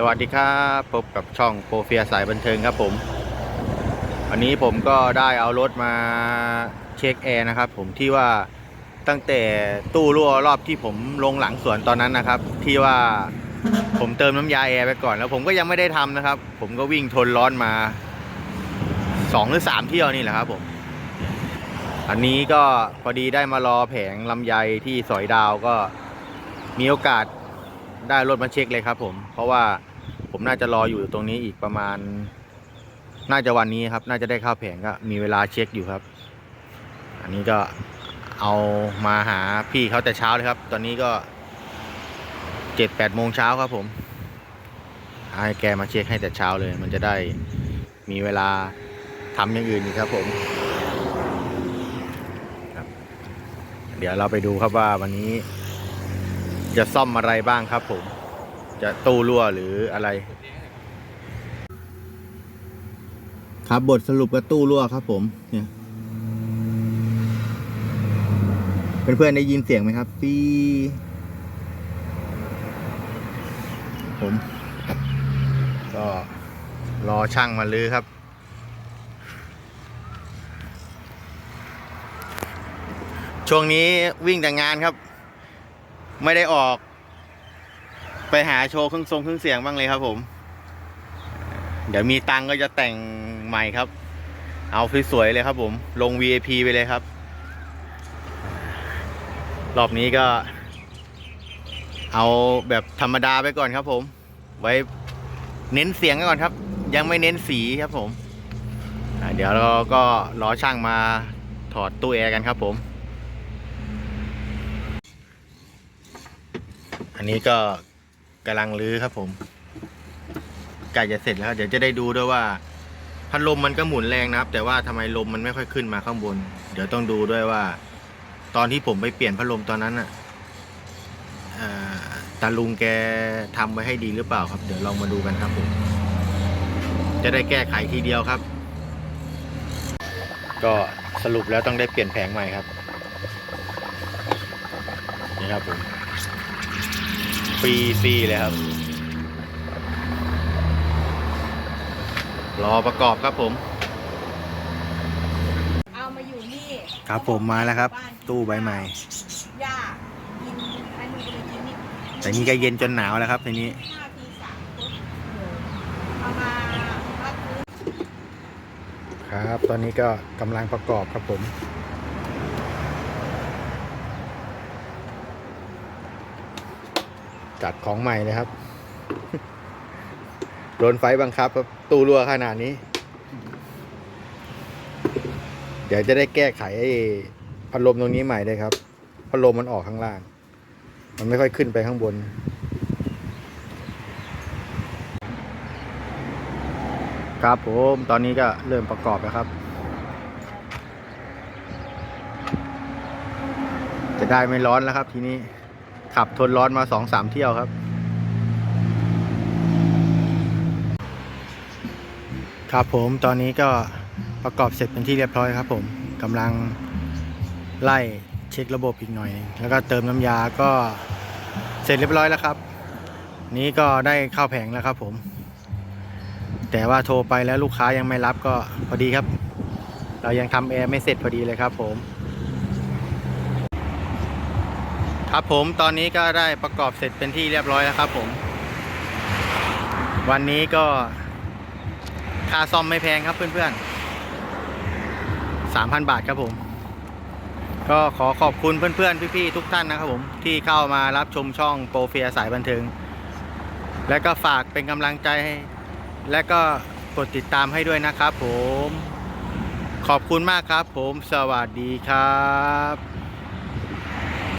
สวัสดีครับพบกับช่องโปรเฟียสายบันเทิงครับผม วันนี้ผมก็ได้เอารถมาเช็คแอร์นะครับผมที่ว่าตั้งแต่ตู้รั่วรอบที่ผมลงหลังสวนตอนนั้นนะครับ ที่ว่าผมเติมน้ำยาแอร์ไปก่อนแล้วผมก็ยังไม่ได้ทำนะครับ ผมก็วิ่งทนร้อนมาสองหรือสามเที่ยวนี่แหละครับผม อันนี้ก็พอดีได้มารอแผงลำไยที่สอยดาวก็มีโอกาส ได้รถมาเช็คเลยครับ ผม เพราะว่าผมน่าจะรออยู่ตรงนี้อีกประมาณ น่าจะวันนี้ครับ น่าจะได้ข้าวแผงก็มีเวลาเช็คอยู่ครับ อันนี้ก็เอามาหาพี่เขาแต่เช้าเลยครับ ตอนนี้ก็เจ็ดแปดโมงเช้าครับ ผมให้แกมาเช็คให้แต่เช้าเลย มันจะได้มีเวลาทำอย่างอื่นอีกครับ ผมเดี๋ยวเราไปดูครับว่าวันนี้ จะซ่อมอะไรบ้างครับผม จะตู้รั่วหรืออะไร ครับบทสรุปกับตู้รั่วครับผมเนี่ยเพื่อนๆได้ยินเสียงไหมครับปีผม ก็รอช่างมาลื้อครับช่วงนี้วิ่งแต่งงานครับ ไม่ได้ออก ไปหาโชว์เครื่องทรงเครื่องเสียงบ้างเลยครับผม เดี๋ยวมีตังก็จะแต่งใหม่ครับ เอาสวยๆเลยครับผม ลง VIP ไปเลยครับ รอบนี้ก็ เอาแบบธรรมดาไปก่อนครับผม ไว้เน้นเสียงก่อนครับ ยังไม่เน้นสีครับผม เดี๋ยวเราก็รอช่างมาถอดตู้แอร์กันครับผม อันนี้ก็กำลังรื้อครับผมใกล้จะเสร็จแล้ว เดี๋ยวจะได้ดูด้วยว่า พัดลมมันก็หมุนแรงนะครับ แต่ว่าทำไมลมมันไม่ค่อยขึ้นมาข้างบน เดี๋ยวต้องดูด้วยว่า ตอนที่ผมไปเปลี่ยนพัดลมตอนนั้นอะตาลุงแกทำไว้ให้ดีหรือเปล่าครับ เดี๋ยวลองมาดูกันครับผม จะได้แก้ไขทีเดียวครับ ก็สรุปแล้วต้องได้เปลี่ยนแผงใหม่ครับ นี่ครับผม ฟรีฟรีเลยครับ รอประกอบครับผม เอามาอยู่นี่ครับผมมาแล้วครับ ตู้ใบใหม่ ย่ากินอันนี้เลยกินนี่แต่นี่ก็เย็นจนหนาวแล้วครับทีนี้ ห้าทีสามปุ๊บเอามาพักพื้น ครับ ตอนนี้ก็กำลังประกอบครับผม จัดของใหม่เลยครับ โดนไฟบังคับครับตู้รั่วขนาดนี้ เดี๋ยวจะได้แก้ไขไอ้พัดลมตรงนี้ใหม่เลยครับ พัดลมมันออกข้างล่าง มันไม่ค่อยขึ้นไปข้างบน ครับผมตอนนี้ก็เริ่มประกอบแล้วครับจะได้ไม่ร้อนแล้วครับทีนี้ ขับทนร้อนมาสองสามเที่ยวครับ ครับผมตอนนี้ก็ประกอบเสร็จเป็นที่เรียบร้อยครับ ผมกำลังไล่เช็คระบบอีกหน่อย แล้วก็เติมน้ำยาก็เสร็จเรียบร้อยแล้วครับ นี้ก็ได้เข้าแผงแล้วครับ ผม แต่ว่าโทรไปแล้วลูกค้ายังไม่รับก็พอดีครับ เรายังทำแอร์ไม่เสร็จพอดีเลยครับ ผม ครับผมตอนนี้ก็ได้ประกอบเสร็จเป็นที่เรียบร้อยแล้วครับผม วันนี้ก็ค่าซ่อมไม่แพงครับเพื่อนๆสามพันบาทครับผม ก็ขอขอบคุณเพื่อนๆ พี่ๆ ทุกท่านนะครับผม ที่เข้ามารับชมช่องโปรเฟียสายบันเทิง และก็ฝากเป็นกำลังใจให้ และก็กดติดตามให้ด้วยนะครับผม ขอบคุณมากครับผมสวัสดีครับ